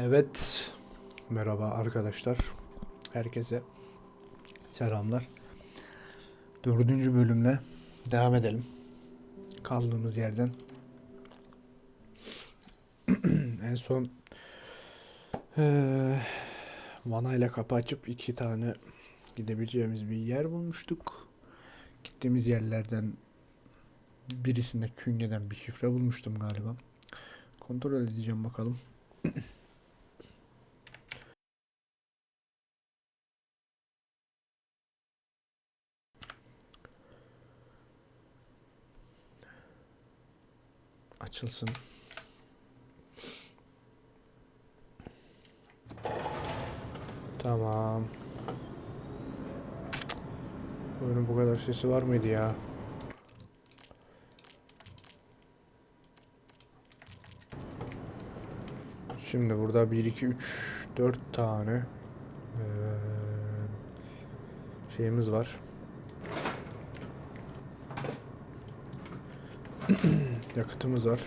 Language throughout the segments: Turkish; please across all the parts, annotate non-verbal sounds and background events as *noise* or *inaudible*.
Evet. Merhaba arkadaşlar. Herkese selamlar. Dördüncü bölümle devam edelim. Kaldığımız yerden. *clears throat* en son eee Vana ile kapı açıp iki tane gidebileceğimiz bir yer bulmuştuk. Gittiğimiz yerlerden birisinde künyeden bir şifre bulmuştum galiba. Kontrol edeceğim bakalım. Açılsın. Tamam. Oyunun bu kadar sesi var mıydı ya? Şimdi burada 1 2 3 4 tane eee, şeyimiz var. *clears throat* Yakıtımız var.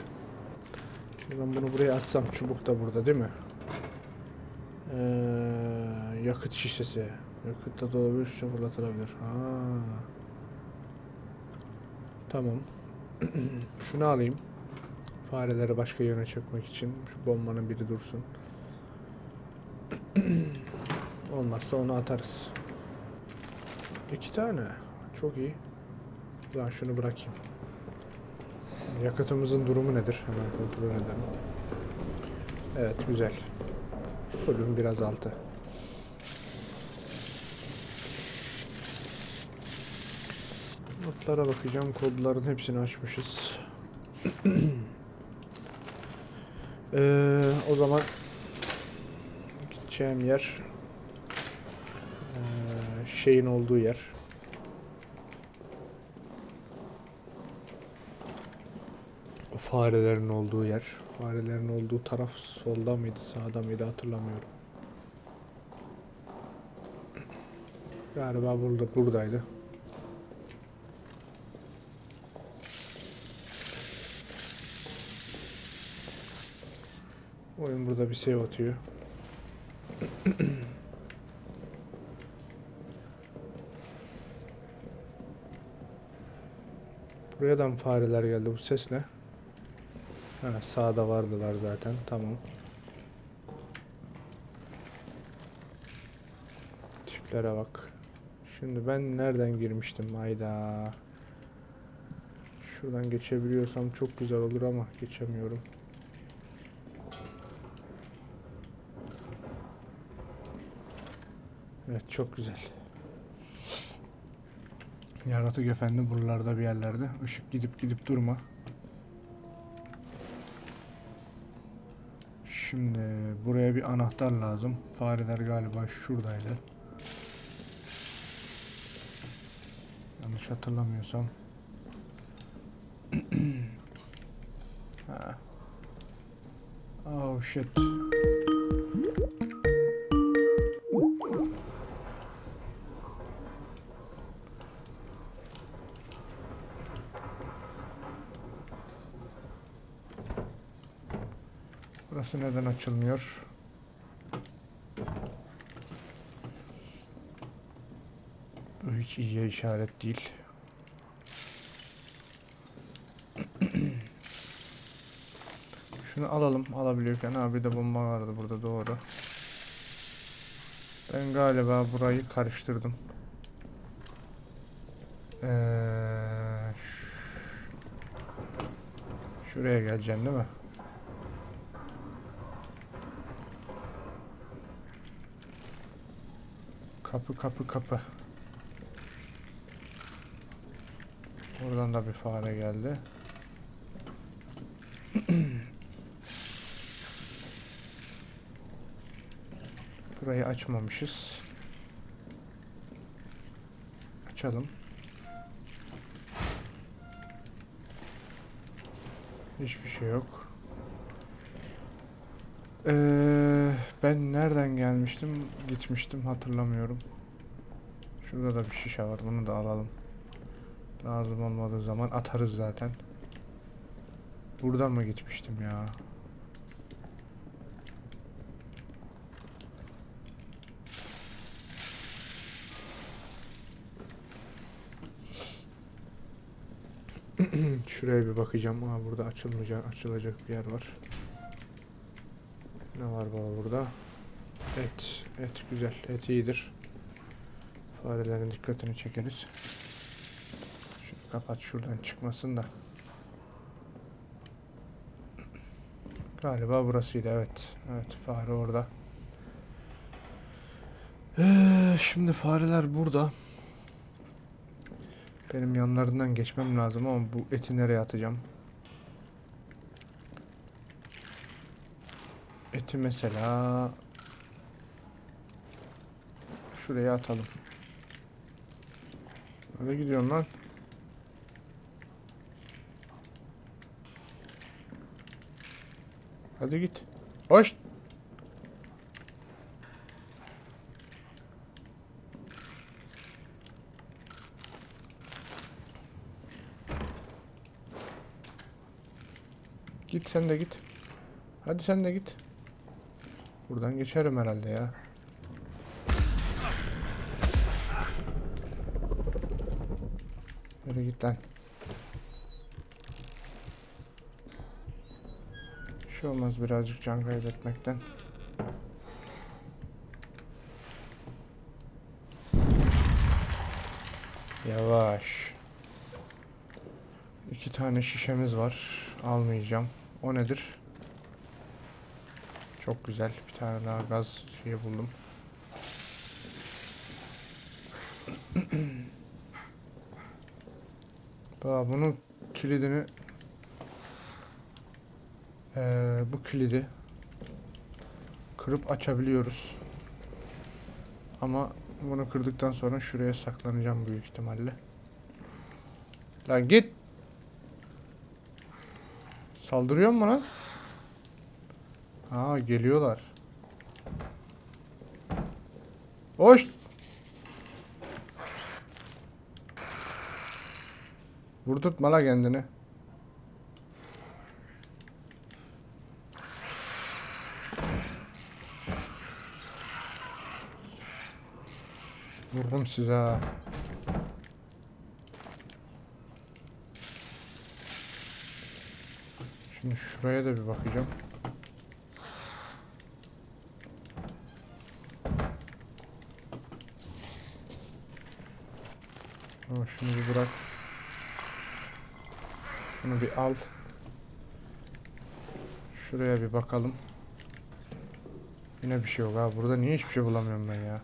Şimdi ben bunu buraya atsam çubuk da burada değil mi? Eee, yakıt şişesi. Yakıt da dolabilir, şişe fırlatılabilir. Ha. Tamam. *clears throat* Şunu alayım. Fareleri başka yöne çekmek için. Şu bombanın biri dursun. *clears throat* Olmazsa onu atarız. İki tane. Çok iyi. Ben şunu bırakayım. Yakıtımızın durumu nedir? Hemen kontrol edelim. Evet güzel. Fullüm biraz altı. Notlara bakacağım. Kodların hepsini açmışız. *clears throat* Ee, o zaman gideceğim yer ee, şeyin olduğu yer. Farelerin olduğu yer. Farelerin olduğu taraf solda mıydı, sağda mıydı hatırlamıyorum. Galiba burada buradaydı. Oyun burada bir save atıyor. *clears throat* Buraya da mı fareler geldi? Bu ses ne? Ha, sağda vardılar zaten. Tamam. Tiplere bak. Şimdi ben nereden girmiştim? Hayda. Şuradan geçebiliyorsam çok güzel olur ama geçemiyorum. Evet çok güzel. Yaratık efendi buralarda bir yerlerde. Işık gidip gidip durma. Şimdi buraya bir anahtar lazım. Fareler galiba şuradaydı. Yanlış hatırlamıyorsam. *clears throat* ha. Oh shit. Burası neden açılmıyor? Bu hiç iyiye işaret değil. *clears throat* Şunu alalım. Alabiliyorken abi de bomba vardı burada doğru. Ben galiba burayı karıştırdım. Ee, şuraya geleceksin değil mi? Kapı kapı kapı. Oradan da bir fare geldi. *clears throat* Burayı açmamışız. Açalım. Hiçbir şey yok. Ee, ben nereden gelmiştim, gitmiştim hatırlamıyorum. Şurada da bir şişe var. Bunu da alalım. Lazım olmadığı zaman atarız zaten. Buradan mı gitmiştim ya? *clears throat* Şuraya bir bakacağım. Aa, burada açılmayacak, açılacak bir yer var. Ne var baba burada? Et. Et güzel. Et iyidir. Farelerin dikkatini çekeriz. Şunu kapat şuradan çıkmasın da. Galiba burasıydı evet. Evet fare orada. Ee, şimdi fareler burada. Benim yanlarından geçmem lazım ama bu eti nereye atacağım? Eti mesela şuraya atalım. Nereye gidiyorsun lan? Hadi git. Hoş. Git sen de git. Hadi sen de git. Buradan geçerim herhalde ya. Bir şey olmaz birazcık can kaybetmekten. Yavaş. İki tane şişemiz var. Almayacağım. O nedir? Çok güzel. Bir tane daha gaz şeyi buldum. Bak bunun kilidini Eee, bu kilidi kırıp açabiliyoruz. Ama bunu kırdıktan sonra şuraya saklanacağım büyük ihtimalle. Lan git. Saldırıyor mu lan? Aa geliyorlar. Hoş. Vurdurtma la kendini. Vururum size. Şimdi şuraya da bir bakacağım. Ama şunu bırak. Al. Şuraya bir bakalım. Yine bir şey yok ha. Burada niye hiçbir şey bulamıyorum ben ya?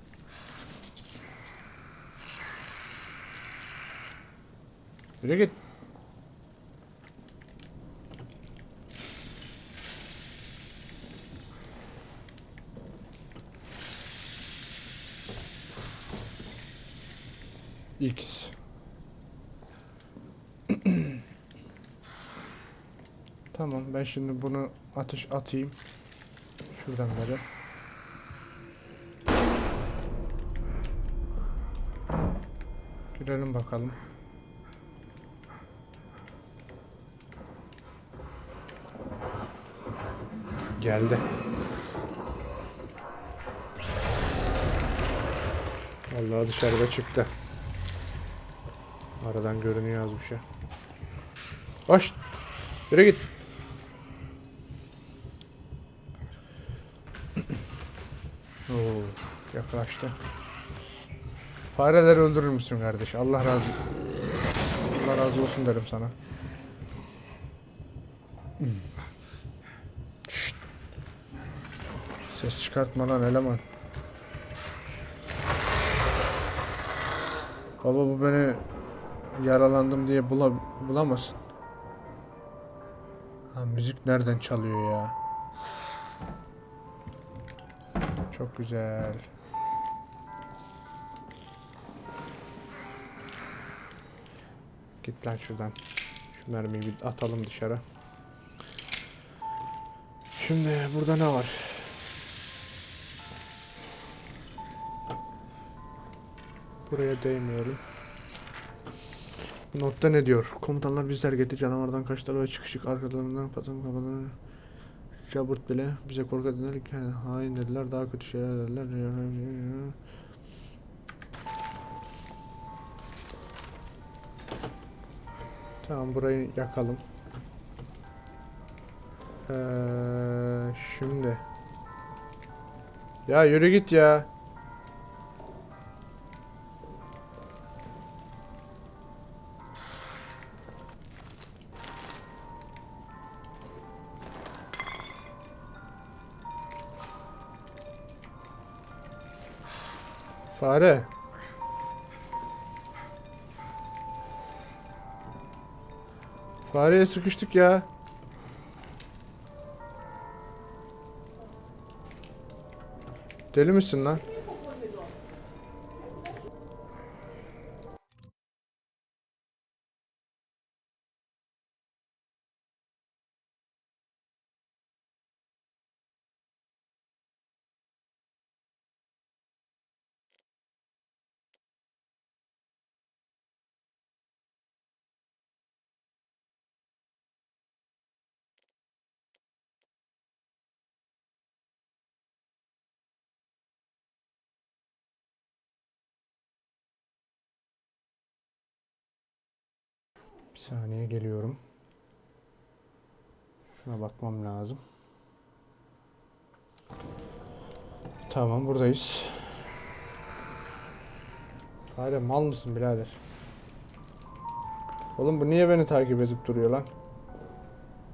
Yürü git. X. Tamam ben şimdi bunu atış atayım. Şuradan beri. Girelim bakalım. Geldi. Vallahi dışarıda çıktı. Aradan görünüyor az bir şey. Hoş. Yürü git. Yaklaştı. Fareleri öldürür müsün kardeş? Allah razı Allah razı olsun derim sana. Hmm. Şşt. Ses çıkartma lan eleman. Baba bu beni yaralandım diye bula bulamasın. Ha, müzik nereden çalıyor ya? Çok güzel. Git lan şuradan. Şu mermiyi bir atalım dışarı. Şimdi burada ne var? Buraya değmiyorum. Notta ne diyor? Komutanlar bizler getir canavardan kaçtılar ve çıkışık arkalarından patın kafalarını Caburt bile bize korku dediler ki hain dediler daha kötü şeyler dediler. Tamam burayı yakalım. Ee, şimdi. Ya yürü git ya. Fare. Fareye sıkıştık ya. Deli misin lan? Bir saniye geliyorum. Şuna bakmam lazım. Tamam buradayız. Fare mal mısın birader? Oğlum bu niye beni takip edip duruyor lan?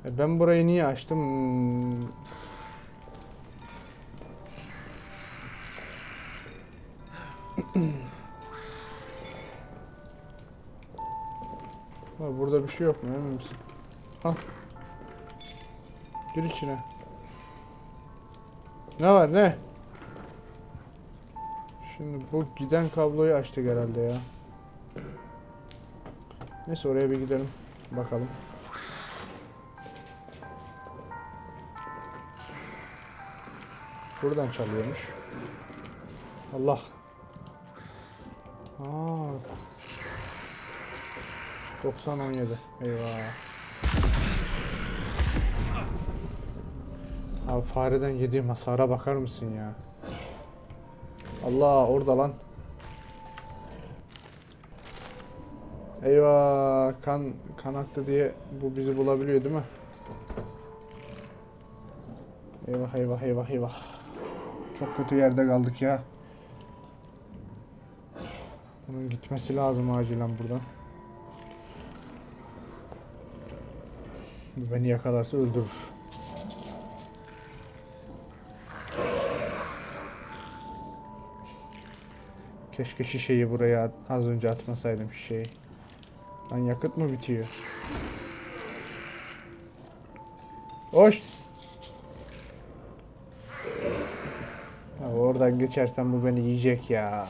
E ben burayı niye açtım? Hmm. *clears throat* Burada bir şey yok mu emin misin? Al. Gir içine. Ne var ne? Şimdi bu giden kabloyu açtık herhalde ya. Neyse oraya bir gidelim. Bakalım. Buradan çalıyormuş. Allah. Aa. 90 17. Eyvah. Abi fareden yediğim hasara bakar mısın ya? Allah orada lan. Eyvah kan kan aktı diye bu bizi bulabiliyor değil mi? Eyvah eyvah eyvah eyvah. Çok kötü yerde kaldık ya. Bunun gitmesi lazım acilen buradan. Beni yakalarsa öldürür. Keşke şişeyi buraya az önce atmasaydım şişeyi. Lan yakıt mı bitiyor? Hoş. Ya oradan geçersem bu beni yiyecek ya.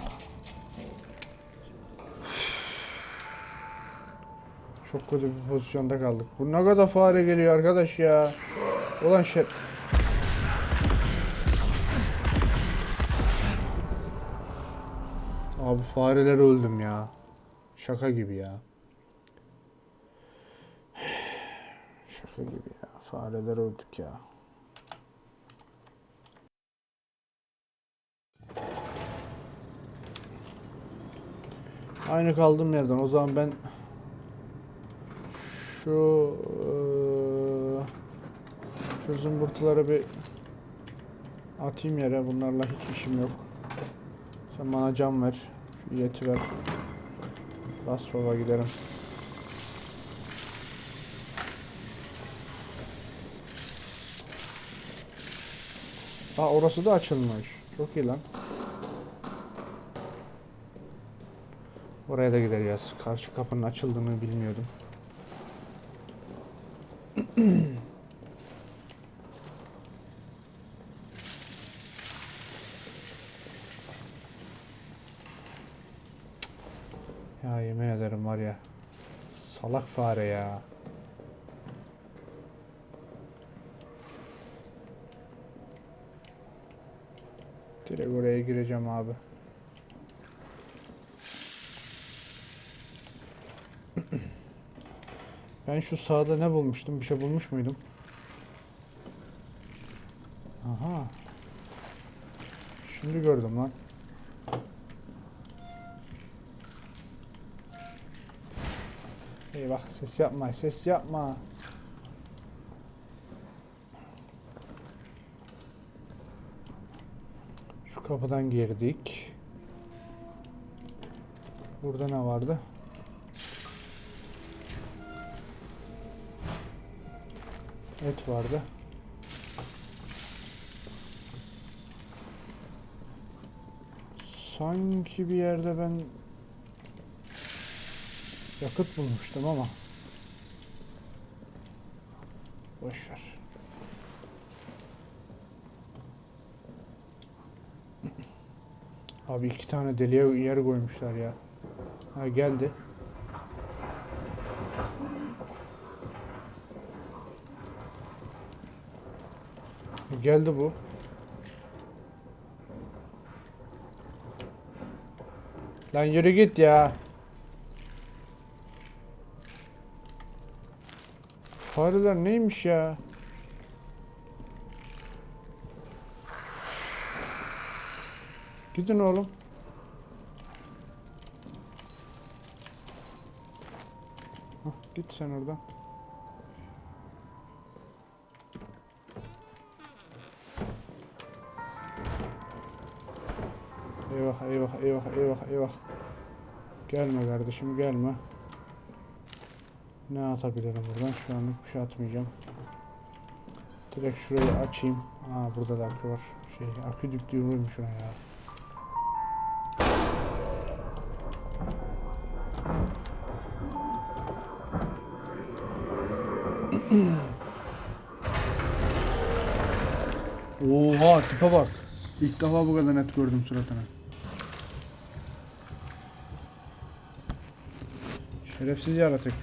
Çok kötü bir pozisyonda kaldık. Bu ne kadar fare geliyor arkadaş ya. Ulan şey... Abi fareler öldüm ya. Şaka gibi ya. Şaka gibi ya. Fareler öldük ya. Aynı kaldığım yerden. O zaman ben şu şu zımbırtıları bir atayım yere. Bunlarla hiç işim yok. Sen bana cam ver. Şu yeti ver. Bas baba gidelim. Ha orası da açılmış. Çok iyi lan. Oraya da gideceğiz. Karşı kapının açıldığını bilmiyordum. Ya yemin ederim var ya. Salak fare ya. Direkt oraya gireceğim abi. Ben şu sağda ne bulmuştum? Bir şey bulmuş muydum? Aha. Şimdi gördüm lan. Eyvah ses yapma ses yapma. Şu kapıdan girdik. Burada ne vardı? Et vardı. Sanki bir yerde ben yakıt bulmuştum ama boş ver. Abi iki tane deliğe yer koymuşlar ya. Ha geldi. Geldi bu. Lan yürü git ya. Fareler neymiş ya? Gidin oğlum. Hah, git sen oradan. Eyvah eyvah eyvah eyvah eyvah. Gelme kardeşim gelme. Ne atabilirim buradan? Şu anlık bir şey atmayacağım. Direkt şurayı açayım. Aa burada da akü var. Şey akü düktüğü vurmuş ona ya. *clears throat* Oha tipe bak. İlk defa bu kadar net gördüm suratını. Şerefsiz yaratık.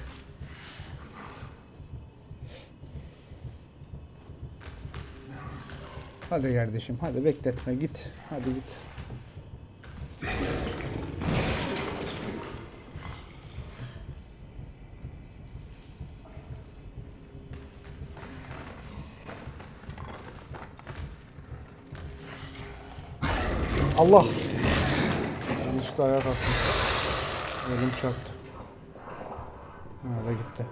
Hadi kardeşim hadi bekletme git. Hadi git. Allah! Yanlışlıkla ayağa kalktım. Elim çarptı. Da gitti.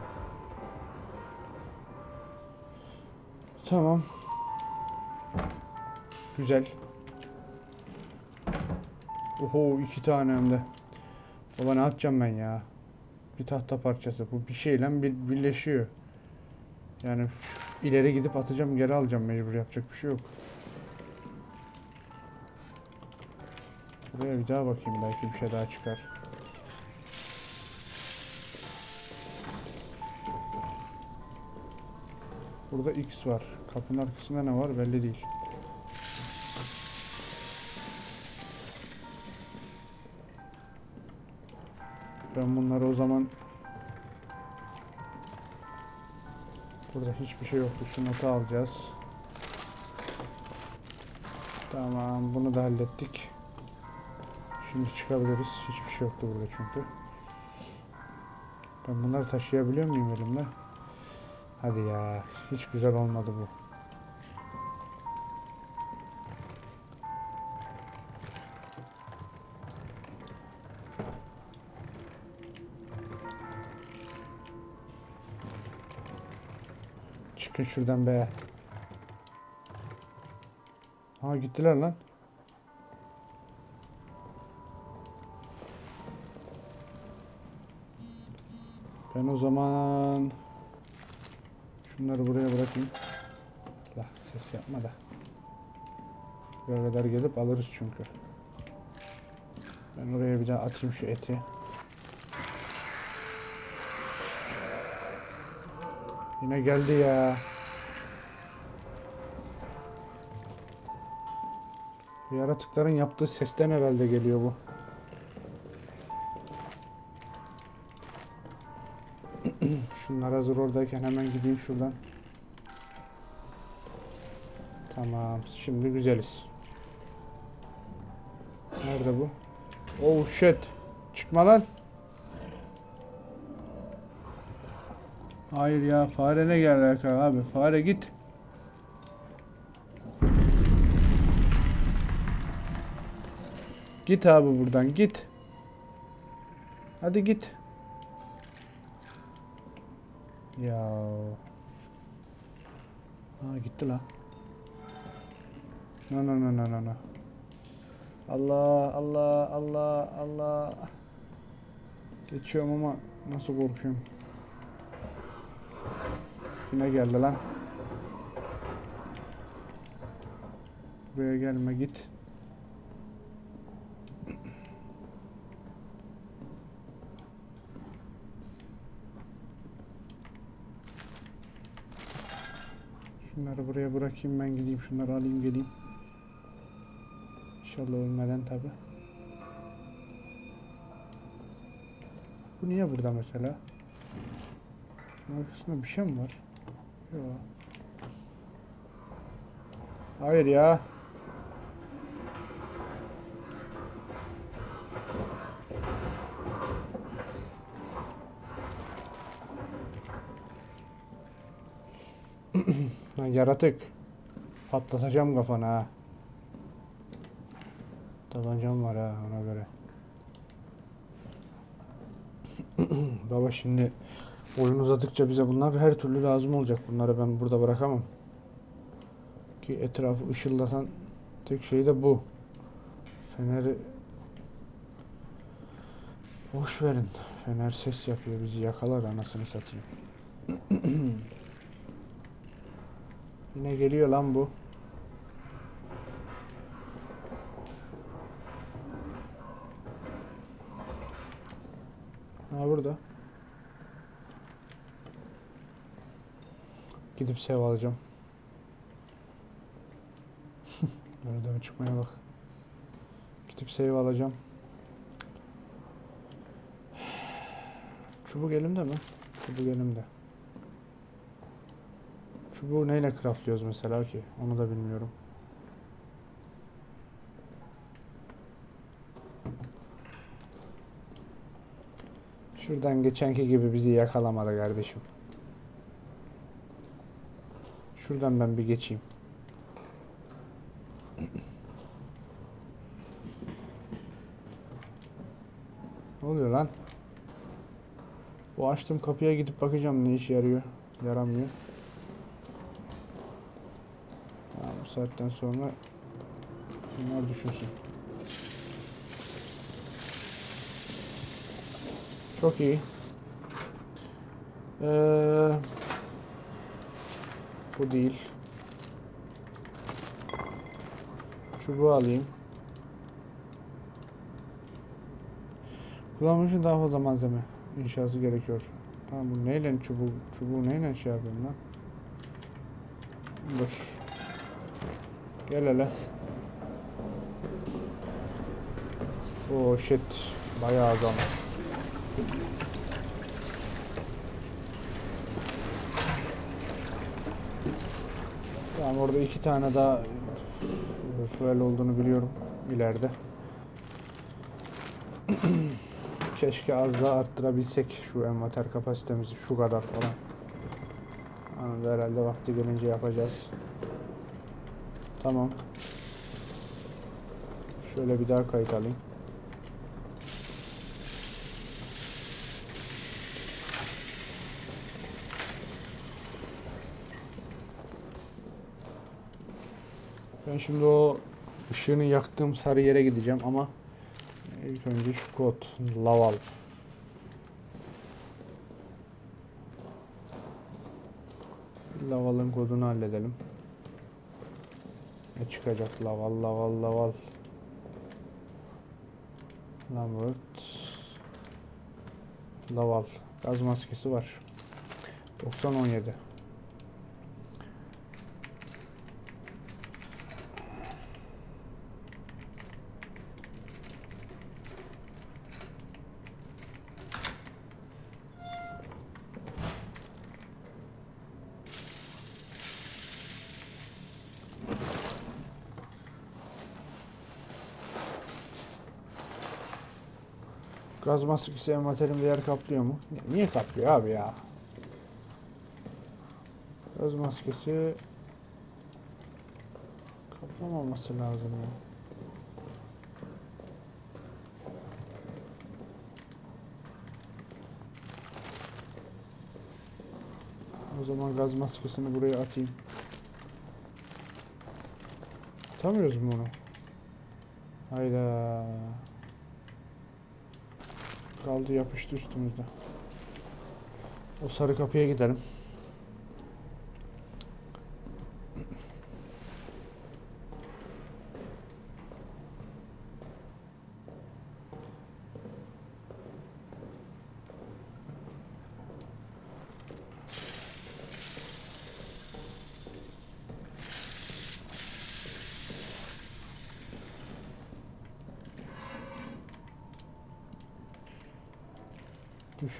Tamam. Güzel. Oho iki tane hem de. Baba ne yapacağım ben ya? Bir tahta parçası. Bu bir şeyle bir, birleşiyor. Yani ileri gidip atacağım geri alacağım mecbur yapacak bir şey yok. Buraya bir daha bakayım belki bir şey daha çıkar. Burada X var. Kapının arkasında ne var belli değil. Ben bunları o zaman Burada hiçbir şey yoktu. Şu notu alacağız. Tamam bunu da hallettik. Şimdi çıkabiliriz. Hiçbir şey yoktu burada çünkü. Ben bunları taşıyabiliyor muyum elimde? Hadi ya. Hiç güzel olmadı bu. Çıkın şuradan be. Ha gittiler lan. Ben o zaman şunları buraya bırakayım. La ses yapma da. Buraya kadar gelip alırız çünkü. Ben oraya bir daha atayım şu eti. Yine geldi ya. Yaratıkların yaptığı sesten herhalde geliyor bu. Hazır oradayken hemen gideyim şuradan. Tamam. Şimdi güzeliz. Nerede bu? Oh shit. Çıkma lan. Hayır ya fare ne geldi abi? Fare git. Git abi buradan git. Hadi git. Ya. Ha gitti la. No no no no no no. Allah Allah Allah Allah. Geçiyorum ama nasıl korkuyorum. Yine geldi lan. Buraya gelme git. Şunları buraya bırakayım ben gideyim şunları alayım geleyim. İnşallah ölmeden tabi. Bu niye burada mesela? Arkasında bir şey mi var? Yok. Hayır ya. Lan yaratık. Patlatacağım kafana ha. Tabancam var ha ona göre. *clears throat* Baba şimdi oyun uzadıkça bize bunlar her türlü lazım olacak. Bunları ben burada bırakamam. Ki etrafı ışıldatan tek şey de bu. Feneri boş verin. Fener ses yapıyor bizi yakalar anasını satayım. *clears throat* Yine geliyor lan bu. Ha burada. Gidip sev alacağım. *laughs* Nereden çıkmaya bak. Gidip save alacağım. *sighs* Çubuk elimde mi? Çubuk elimde. Çubuğu neyle craftlıyoruz mesela ki? Onu da bilmiyorum. Şuradan geçenki gibi bizi yakalamadı kardeşim. Şuradan ben bir geçeyim. Ne oluyor lan? Bu açtığım kapıya gidip bakacağım ne işe yarıyor. Yaramıyor. Tamam, bu saatten sonra bunlar düşünsün. Çok iyi. Ee, bu değil. Çubuğu alayım. Kullanmak için daha fazla malzeme inşası gerekiyor. Tamam bu neyle çubuğu, çubuğu neyle şey yapıyorum lan? Dur. Gel hele. Oh shit. Bayağı azalmış. Tamam orada iki tane daha fuel olduğunu biliyorum ileride. *clears throat* Keşke az daha arttırabilsek şu envanter kapasitemizi şu kadar falan. Ama herhalde vakti gelince yapacağız. Tamam. Şöyle bir daha kayıt alayım. Ben şimdi o ışığını yaktığım sarı yere gideceğim ama ilk önce şu kod Laval. Laval'ın kodunu halledelim. Ne çıkacak? Laval, Laval, Laval. Lambert. Laval. Gaz maskesi var. 90-17. Gaz maskesi envanterimde yer kaplıyor mu? Ni- Niye kaplıyor abi ya? Gaz maskesi kaplamaması lazım ya. zaman gaz maskesini buraya atayım. Atamıyoruz mu bunu? Hayda. Kaldı yapıştı üstümüzde. O sarı kapıya gidelim.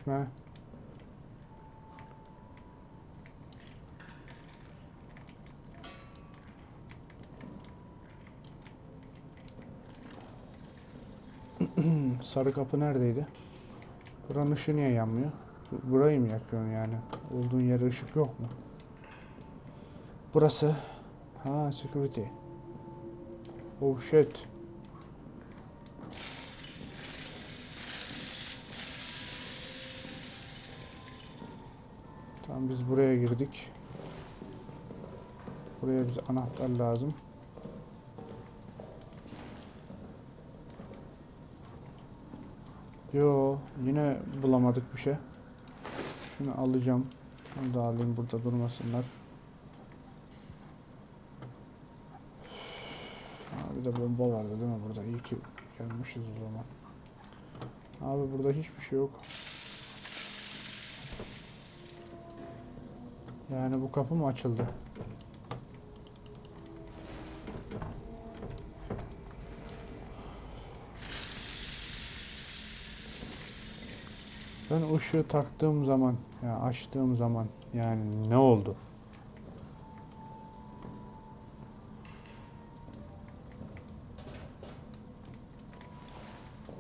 Düşme. *clears throat* Sarı kapı neredeydi? Buranın ışığı niye yanmıyor? Bu- Burayı mı yakıyorsun yani? Olduğun yerde ışık yok mu? Burası. Ha security. Oh shit. Tamam biz buraya girdik. Buraya bize anahtar lazım. Yo yine bulamadık bir şey. Şunu alacağım. Şunu da alayım burada durmasınlar. Ha, bir de bomba vardı değil mi burada? İyi ki gelmişiz o zaman. Abi burada hiçbir şey yok. Yani bu kapı mı açıldı? Ben ışığı taktığım zaman, ya açtığım zaman yani ne oldu?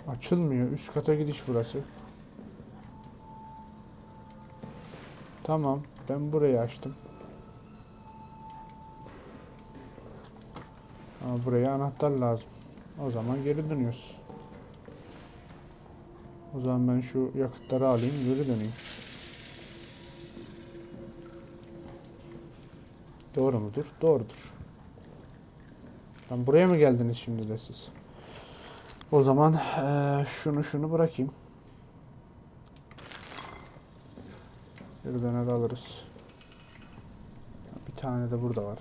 Açılmıyor. Üst kata gidiş burası. Tamam. Ben burayı açtım. Ama buraya anahtar lazım. O zaman geri dönüyoruz. O zaman ben şu yakıtları alayım, geri döneyim. Doğru mudur? Doğrudur. Lan buraya mı geldiniz şimdi de siz? O zaman eee, şunu şunu bırakayım. Bir döner alırız. Bir tane de burada var.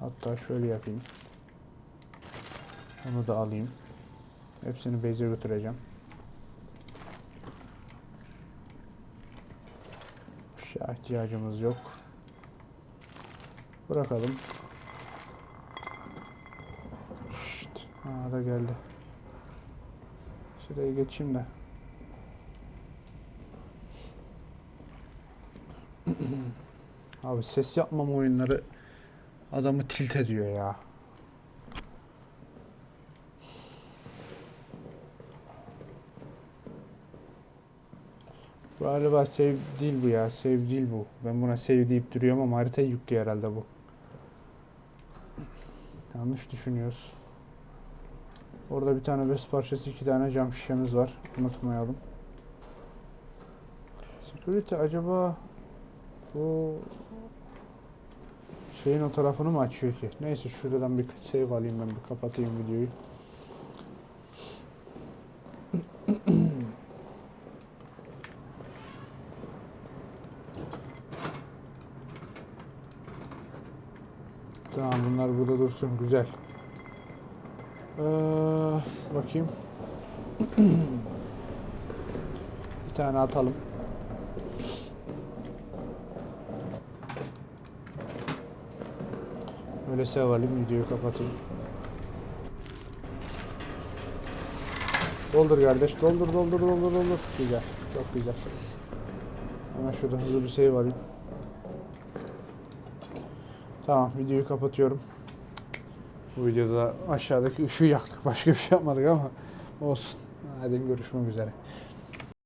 Hatta şöyle yapayım. Onu da alayım. Hepsini base'e götüreceğim. Uşağa ihtiyacımız yok. Bırakalım. Şşt. Aa da geldi. Şuraya geçeyim de. *clears throat* Abi ses yapmam oyunları adamı tilt ediyor ya. Galiba save değil bu ya. Save değil bu. Ben buna save deyip duruyorum ama haritayı yüklüyor herhalde bu. Yanlış düşünüyoruz. Orada bir tane bez parçası, iki tane cam şişemiz var. Unutmayalım. Security acaba bu şeyin o tarafını mı açıyor ki? Neyse şuradan bir save alayım ben bir kapatayım videoyu. Tamam bunlar burada dursun güzel. Ee, bakayım. *clears throat* bir tane atalım. Öyle sevalim videoyu kapatayım. Doldur kardeş doldur doldur doldur doldur. Güzel çok güzel. Hemen şurada hızlı bir save alayım. Tamam videoyu kapatıyorum. Bu videoda aşağıdaki ışığı yaktık başka bir şey yapmadık ama olsun. Hadi görüşmek üzere.